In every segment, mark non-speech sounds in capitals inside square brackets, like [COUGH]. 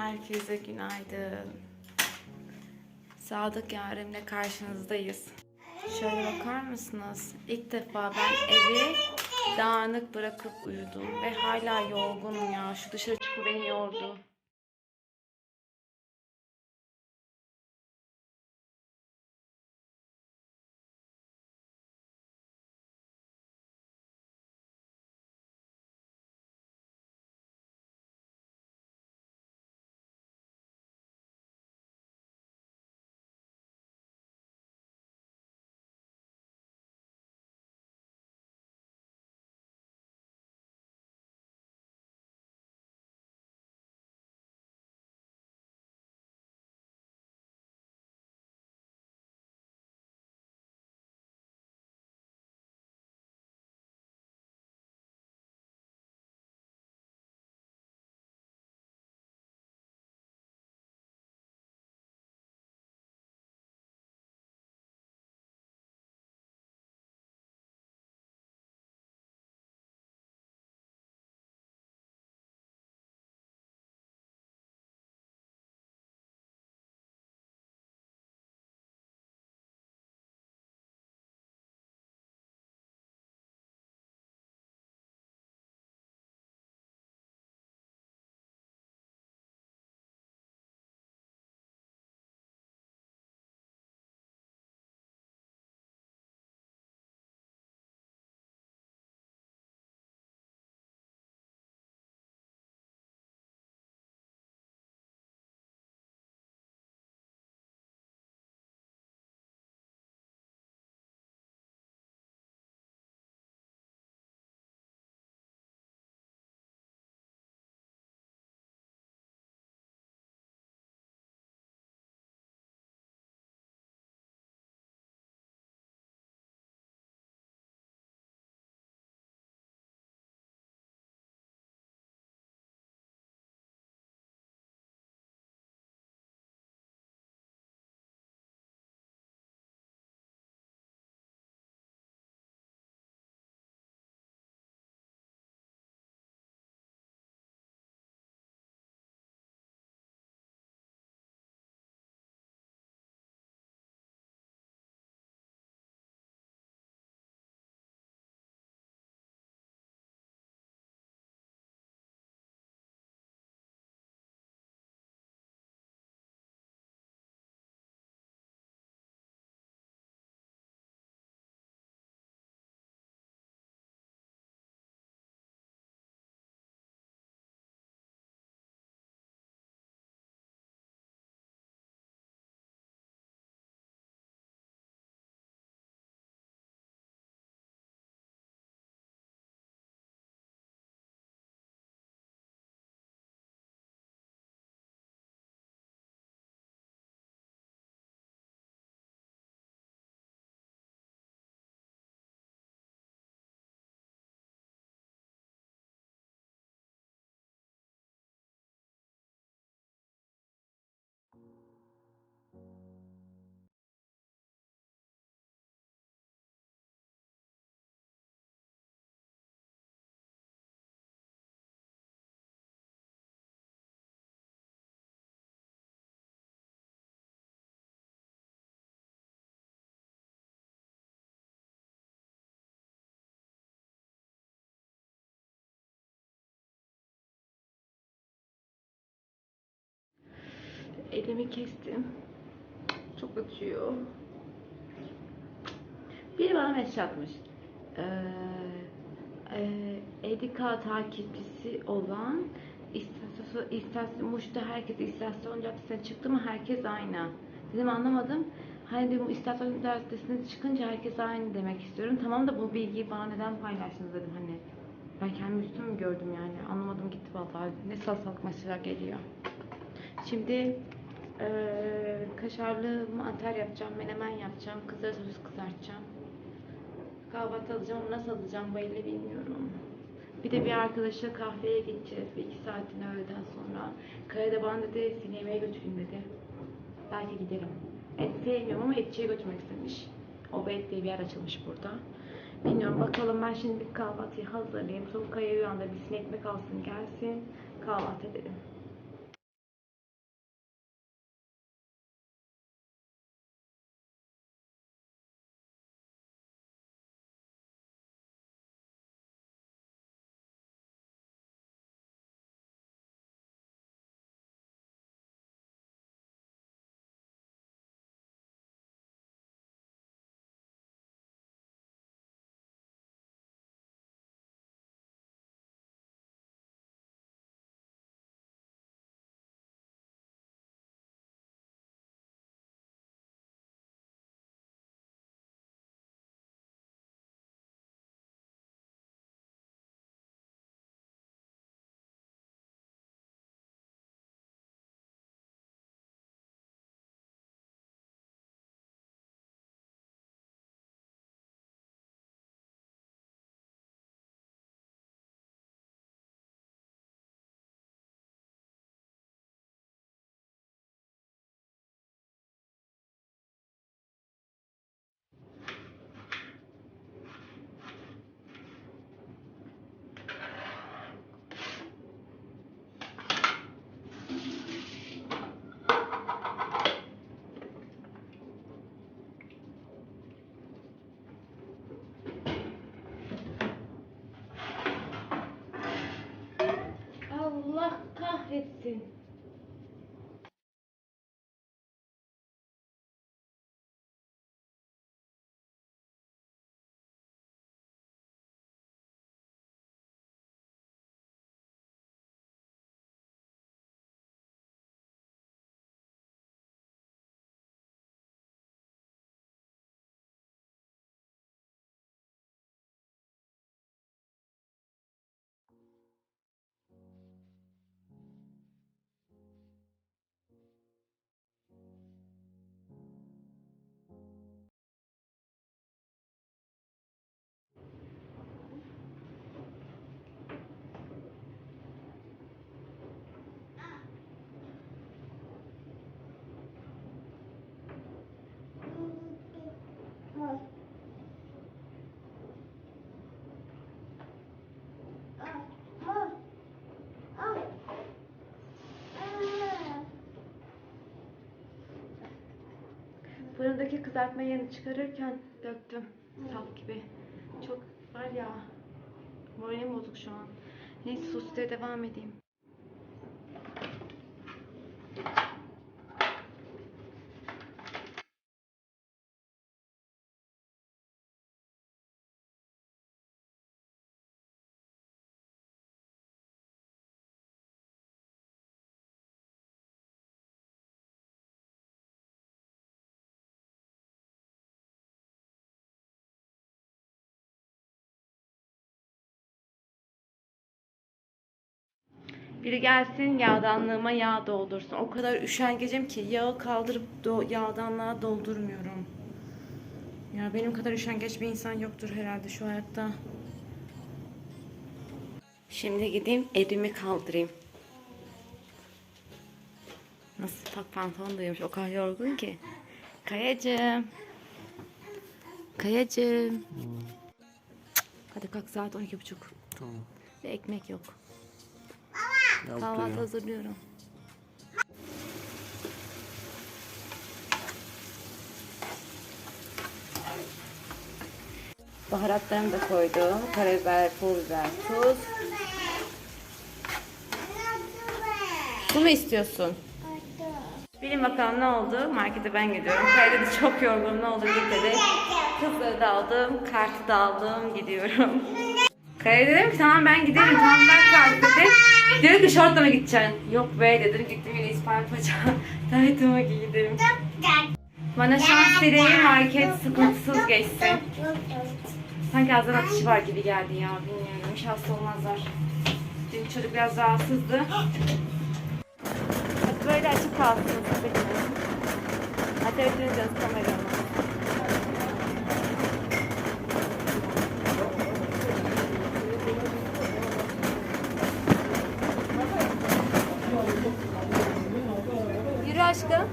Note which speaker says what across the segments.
Speaker 1: Herkese günaydın. Sadık yarimle karşınızdayız. Şöyle bakar mısınız? İlk defa ben evi dağınık bırakıp uyudum ve hala yorgunum ya. Şu dışarı çıkıp beni yordu. Elimi kestim. Çok acıyor. Biri bana mesaj atmış. Ee, e, Edika takipçisi olan istasyon, istasyon, Muş'ta herkes istasyon caddesine çıktı mı herkes aynı. Dedim anlamadım. Hani dedim istasyon caddesine çıkınca herkes aynı demek istiyorum. Tamam da bu bilgiyi bana neden paylaştınız dedim hani. Ben kendimi üstüm mü gördüm yani. Anlamadım gitti vallahi. Ne salsalık mesajlar geliyor. Şimdi eee kaşarlı mantar yapacağım, menemen yapacağım, kızarı sosis kızartacağım. Kahvaltı alacağım nasıl alacağım belli bilmiyorum. Bir de bir arkadaşla kahveye gideceğiz bir iki saatine öğleden sonra. Kayada bana dedi seni yemeğe götüreyim dedi. Belki giderim. Et sevmiyorum ama etçiye götürmek istemiş. O et diye bir yer açılmış burada. Bilmiyorum bakalım ben şimdi bir kahvaltıyı hazırlayayım. Sonra Kaya'yı uyandırıp bir ekmek alsın gelsin. Kahvaltı edelim. affected Fırındaki kızartma yağını çıkarırken döktüm. Sap gibi. Çok var ya. Moralim bozuk şu an. Neyse sosisleri devam edeyim. Biri gelsin yağdanlığıma yağ doldursun. O kadar üşengecim ki yağı kaldırıp do yağdanlığa doldurmuyorum. Ya benim kadar üşengeç bir insan yoktur herhalde şu hayatta. Şimdi gideyim elimi kaldırayım. Nasıl tak pantolon duymuş. O kadar yorgun ki. Kayacığım. Kayacığım. Hadi kalk saat 12.30.
Speaker 2: Tamam.
Speaker 1: Ve ekmek yok.
Speaker 2: Yaptı
Speaker 1: Kahvaltı
Speaker 2: ya.
Speaker 1: hazırlıyorum. Baharatlarımı da koydum. Karabiber, pul biber, tuz. Bu mu istiyorsun? Bilin bakalım ne oldu? Markete ben gidiyorum. Kaya dedi çok yorgunum ne git dedi. Kızları da aldım, kartı da aldım, gidiyorum. Kaya dedim ki tamam ben giderim, tamam ben kart dedi. Diyor ki şortla mı gideceksin? Yok be dedim gittim yine İspanya paça. Taytımı giydim. Bana şans dileği market sıkıntısız geçsin. Sanki ağzından atışı var gibi geldi ya bilmiyorum. İnşallah hasta olmazlar. Dün çocuk biraz rahatsızdı. Hadi böyle açık kalsın. Hadi öpünüz kameramı. Yürü aşkım.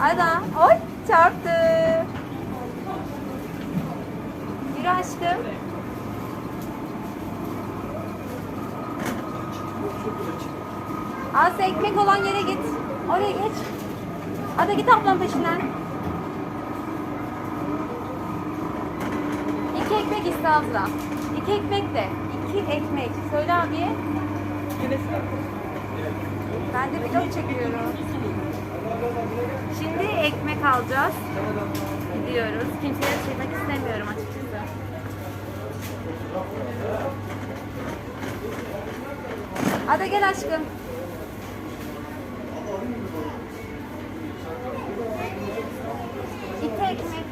Speaker 1: Ada, oy çarptı. Yürü aşkım. Az ekmek olan yere git. Oraya geç. Hadi git ablam peşinden. İki ekmek iste Azra. İki ekmek de. İki ekmek. Söyle abiye. Ben de vlog çekiyorum. Şimdi ekmek alacağız. Gidiyoruz. Kimseye çekmek istemiyorum açıkçası. Hadi gel aşkım. İki ekmek.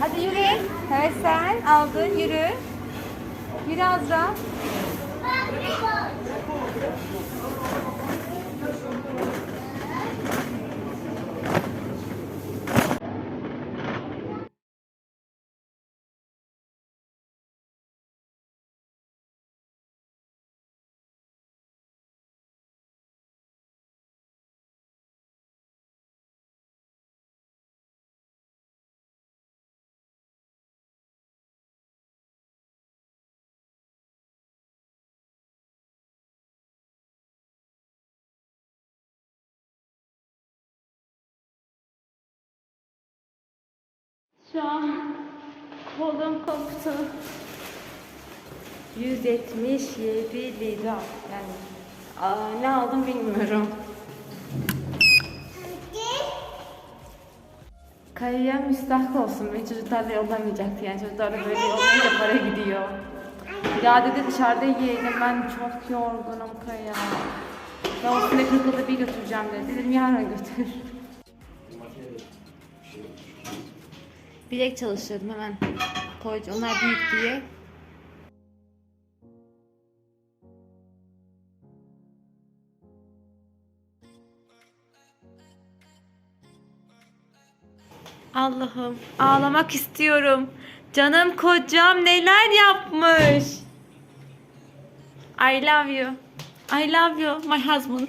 Speaker 1: Hadi yürü. Evet sen aldın yürü. Yürü Azra. Şu an kolum koptu. 177 lira. Yani aa, ne aldım bilmiyorum. Kayaya müstahak olsun. Beni çocuklarla yollamayacaktı. Yani çocuklarla böyle yollayınca para gidiyor. Ya dedi dışarıda yiyelim. Ben çok yorgunum Kaya. Ya o kırkılda bir götüreceğim dedi. Dedim yarın götür. Bilek çalıştırdım hemen. Koyacağım. Onlar büyük diye. Allah'ım ağlamak istiyorum. Canım kocam neler yapmış. I love you. I love you my husband.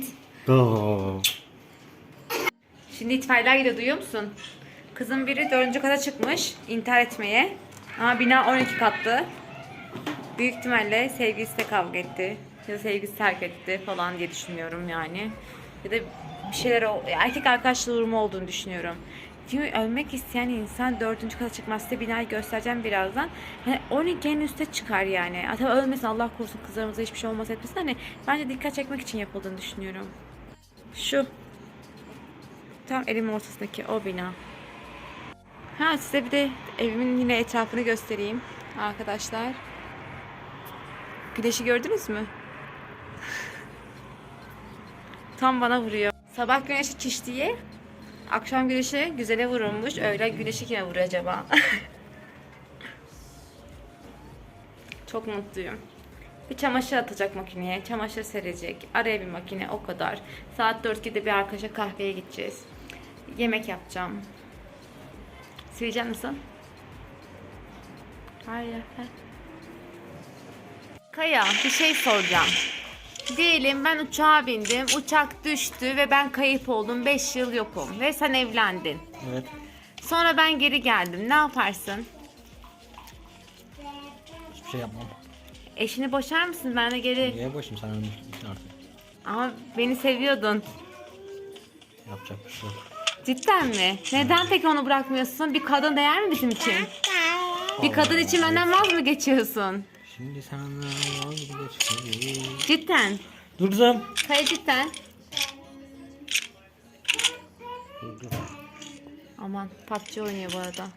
Speaker 1: Şimdi itfaiyeler gidiyor duyuyor musun? Kızın biri dördüncü kata çıkmış intihar etmeye. Ama bina 12 katlı. Büyük ihtimalle sevgilisiyle kavga etti. Ya da sevgilisi terk etti falan diye düşünüyorum yani. Ya da bir şeyler erkek arkadaşlığı durumu olduğunu düşünüyorum. Çünkü ölmek isteyen insan dördüncü kata çıkmaz. Size binayı göstereceğim birazdan. Hani 12 en üste çıkar yani. Hatta ölmesin Allah korusun kızlarımıza hiçbir şey olmaz etmesin. Hani bence dikkat çekmek için yapıldığını düşünüyorum. Şu. Tam elimin ortasındaki o bina. Ha size bir de evimin yine etrafını göstereyim arkadaşlar. Güneşi gördünüz mü? Tam bana vuruyor. Sabah güneşi çiş diye, akşam güneşi güzele vurulmuş. Öğlen güneşi kime vuruyor acaba? [LAUGHS] Çok mutluyum. Bir çamaşır atacak makineye, çamaşır serecek. Araya bir makine o kadar. Saat 4'de bir arkadaşa kahveye gideceğiz. Yemek yapacağım. Silecek misin? Hayır. Kaya bir şey soracağım. Diyelim ben uçağa bindim, uçak düştü ve ben kayıp oldum. 5 yıl yokum ve sen evlendin.
Speaker 2: Evet.
Speaker 1: Sonra ben geri geldim. Ne yaparsın?
Speaker 2: Hiçbir şey yapmam.
Speaker 1: Eşini boşar mısın? Ben de geri...
Speaker 2: Niye boşum sen artık.
Speaker 1: Ama beni seviyordun.
Speaker 2: Yapacak bir şey yok.
Speaker 1: Cidden mi? Neden peki onu bırakmıyorsun? Bir kadın değer mi bizim için? Bir kadın için benden vaz mı geçiyorsun?
Speaker 2: Şimdi sana vazgeçtim.
Speaker 1: Cidden.
Speaker 2: Dur kızım.
Speaker 1: Kaya cidden.
Speaker 2: Dur dur.
Speaker 1: Aman PUBG oynuyor bu arada.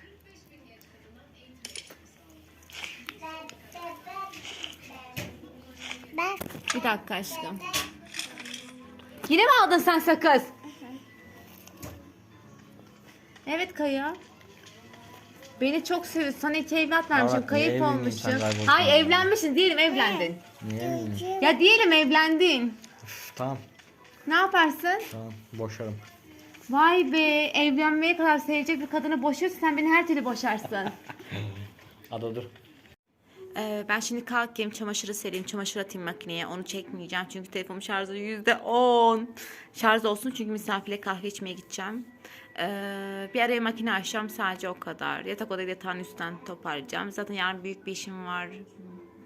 Speaker 1: Bir dakika aşkım. Yine mi aldın sen sakız? Evet Kaya. Beni çok seviyorsun. Sana hiç evlat vermişim.
Speaker 2: Niye
Speaker 1: Kayıp
Speaker 2: sen kaybolsan
Speaker 1: Hayır evlenmişsin. Diyelim evlendin.
Speaker 2: Niye miyim?
Speaker 1: Ya diyelim evlendin.
Speaker 2: Üf, tamam.
Speaker 1: Ne yaparsın?
Speaker 2: Tamam. Boşarım.
Speaker 1: Vay be evlenmeye kadar sevecek bir kadını boşuyorsun. Sen beni her türlü boşarsın. [LAUGHS]
Speaker 2: Hadi dur.
Speaker 1: Ee, ben şimdi kalkayım çamaşırı sereyim çamaşır atayım makineye onu çekmeyeceğim çünkü telefonum şarjı yüzde on şarj olsun çünkü misafirle kahve içmeye gideceğim ee, bir araya makine açacağım sadece o kadar yatak odayı yatağın üstten toparlayacağım zaten yarın büyük bir işim var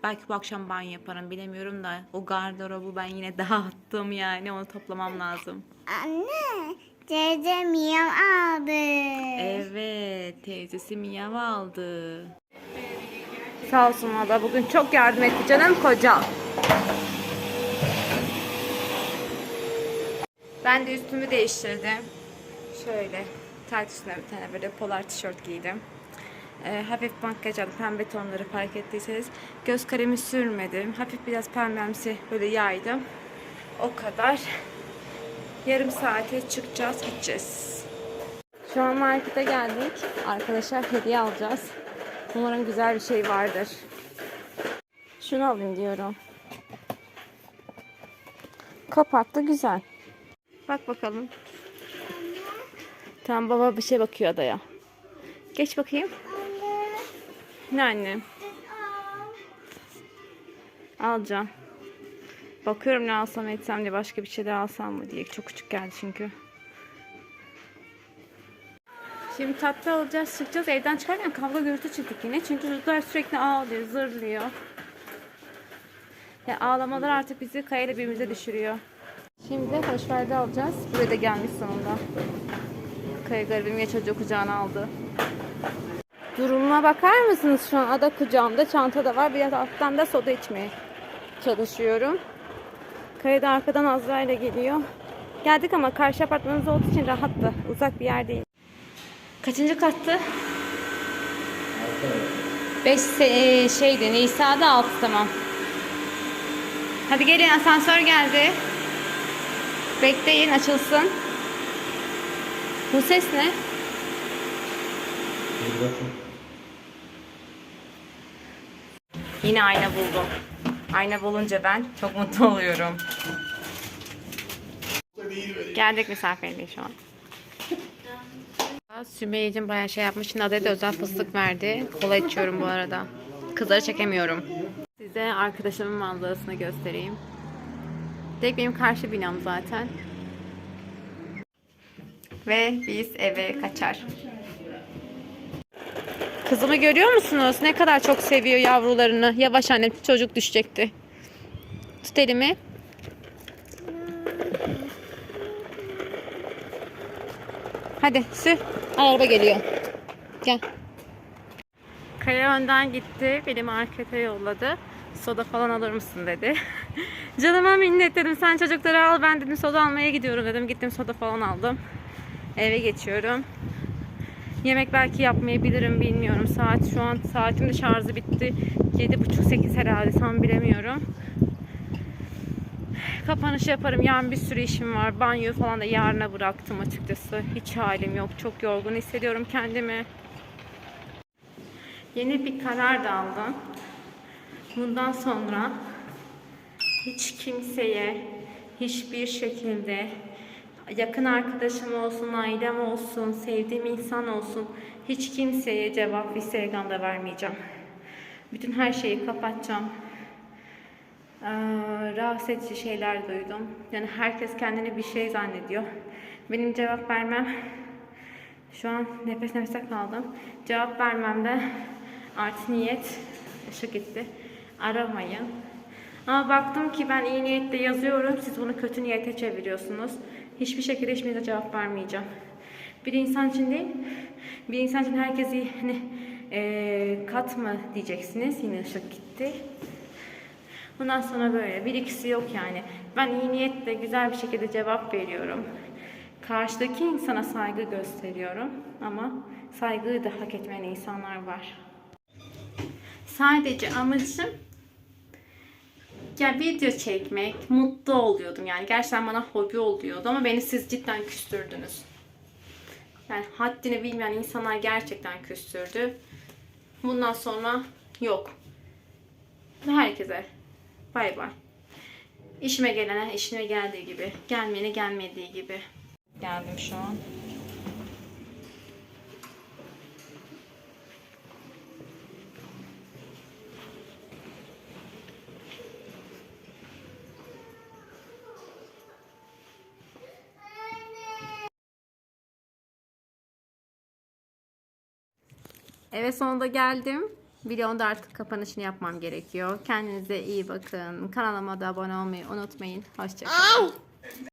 Speaker 1: belki bu akşam banyo yaparım bilemiyorum da o gardırobu ben yine [LAUGHS] dağıttım yani onu toplamam lazım
Speaker 3: Anne, teyzem yem aldı.
Speaker 1: Evet, teyzesi miyav aldı. Sağ olsun valla bugün çok yardım etti canım kocam. Ben de üstümü değiştirdim. Şöyle tayt üstüne bir tane böyle polar tişört giydim. Ee, hafif makyaj. Pembe tonları fark ettiyseniz. Göz kalemi sürmedim. Hafif biraz pembemsi böyle yaydım. O kadar. Yarım saate çıkacağız, gideceğiz. Şu an markete geldik. Arkadaşlar hediye alacağız. Umarım güzel bir şey vardır. Şunu alayım diyorum. Kapaklı güzel. Bak bakalım. Tamam baba bir şey bakıyor adaya. Geç bakayım. Ne annem? Alacağım. Bakıyorum ne alsam etsem diye başka bir şey de alsam mı diye. Çok küçük geldi çünkü. Şimdi tatlı alacağız çıkacağız. Evden çıkarken kavga gürültü çıktık yine. Çünkü çocuklar sürekli ağlıyor, zırlıyor. Ya ağlamalar artık bizi kayayla birbirimize düşürüyor. Şimdi hoşverdi alacağız. Buraya da gelmiş sonunda. Kaya garibim ya çocuğu kucağına aldı. Durumuma bakar mısınız şu an? Ada kucağımda, çanta da var. Biraz alttan da soda içmeye çalışıyorum. Kaya da arkadan Azra ile geliyor. Geldik ama karşı apartmanımız olduğu için rahattı. Uzak bir yer değil. Kaçıncı kattı? 5 şeydi Nisa'da 6 tamam. Hadi gelin asansör geldi. Bekleyin açılsın. Bu ses ne? Yine ayna buldum. Ayna bulunca ben çok mutlu oluyorum. Geldik misafirliğe şu an. Sümeyye'cim bayağı şey yapmış. Nada'ya da özel fıstık verdi. Kola içiyorum bu arada. Kızları çekemiyorum. Size arkadaşımın manzarasını göstereyim. Direkt benim karşı binam zaten. Ve biz eve kaçar. Kızımı görüyor musunuz? Ne kadar çok seviyor yavrularını. Yavaş annem çocuk düşecekti. Tut elimi. Hadi sür. Araba geliyor. Gel. Kaya önden gitti. Beni markete yolladı. Soda falan alır mısın dedi. [LAUGHS] Canıma minnet dedim. Sen çocukları al. Ben dedim soda almaya gidiyorum dedim. Gittim soda falan aldım. Eve geçiyorum. Yemek belki yapmayabilirim bilmiyorum. Saat şu an saatim de şarjı bitti. 7.30-8 herhalde tam bilemiyorum. Kapanış yaparım. Yarın bir sürü işim var. Banyoyu falan da yarına bıraktım açıkçası. Hiç halim yok. Çok yorgun hissediyorum kendimi. Yeni bir karar da aldım. Bundan sonra hiç kimseye hiçbir şekilde yakın arkadaşım olsun, ailem olsun, sevdiğim insan olsun hiç kimseye cevap Instagram'da vermeyeceğim. Bütün her şeyi kapatacağım. Ee, rahatsız edici şeyler duydum. Yani herkes kendini bir şey zannediyor. Benim cevap vermem şu an nefes nefese kaldım. Cevap vermemde artı niyet ışık gitti. Aramayın. Ama baktım ki ben iyi niyetle yazıyorum. Siz bunu kötü niyete çeviriyorsunuz. Hiçbir şekilde hiçbirinize cevap vermeyeceğim. Bir insan için değil, bir insan için herkesi hani eee katma diyeceksiniz. Yine ışık gitti. Bundan sonra böyle bir ikisi yok yani. Ben iyi niyetle güzel bir şekilde cevap veriyorum. Karşıdaki insana saygı gösteriyorum ama saygıyı da hak etmeyen insanlar var. Sadece amacım ya video çekmek, mutlu oluyordum yani. Gerçekten bana hobi oluyordu ama beni siz cidden küstürdünüz. Yani haddini bilmeyen insanlar gerçekten küstürdü. Bundan sonra yok. Herkese bay bay. İşime gelene işime geldiği gibi, gelmeyene gelmediği gibi. Geldim şu an. Evet sonunda geldim. Videonun da artık kapanışını yapmam gerekiyor. Kendinize iyi bakın. Kanalıma da abone olmayı unutmayın. Hoşçakalın.